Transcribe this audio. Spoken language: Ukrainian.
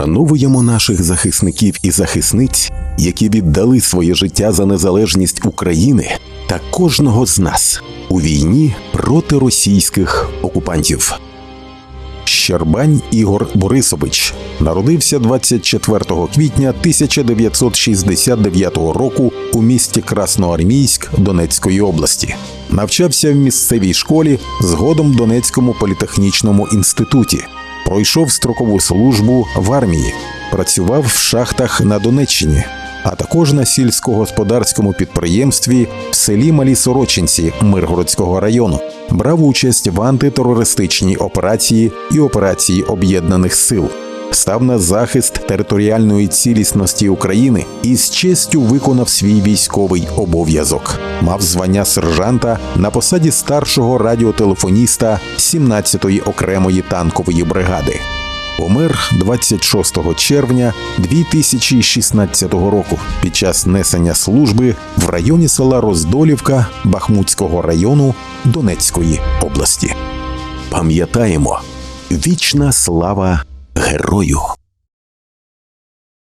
Вшановуємо наших захисників і захисниць, які віддали своє життя за незалежність України та кожного з нас у війні проти російських окупантів. Щербань Ігор Борисович народився 24 квітня 1969 року у місті Красноармійськ Донецької області. Навчався в місцевій школі, згодом Донецькому політехнічному інституті. Пройшов строкову службу в армії, працював в шахтах на Донеччині, а також на сільськогосподарському підприємстві в селі Малі Сорочинці Миргородського району. Брав участь в антитерористичній операції і операції Об'єднаних Сил. Став на захист територіальної цілісності України і з честю виконав свій військовий обов'язок. Мав звання сержанта на посаді старшого радіотелефоніста 17-ї окремої танкової бригади. Помер 26 червня 2016 року під час несення служби в районі села Роздолівка Бахмутського району Донецької області. Пам'ятаємо, вічна слава герою!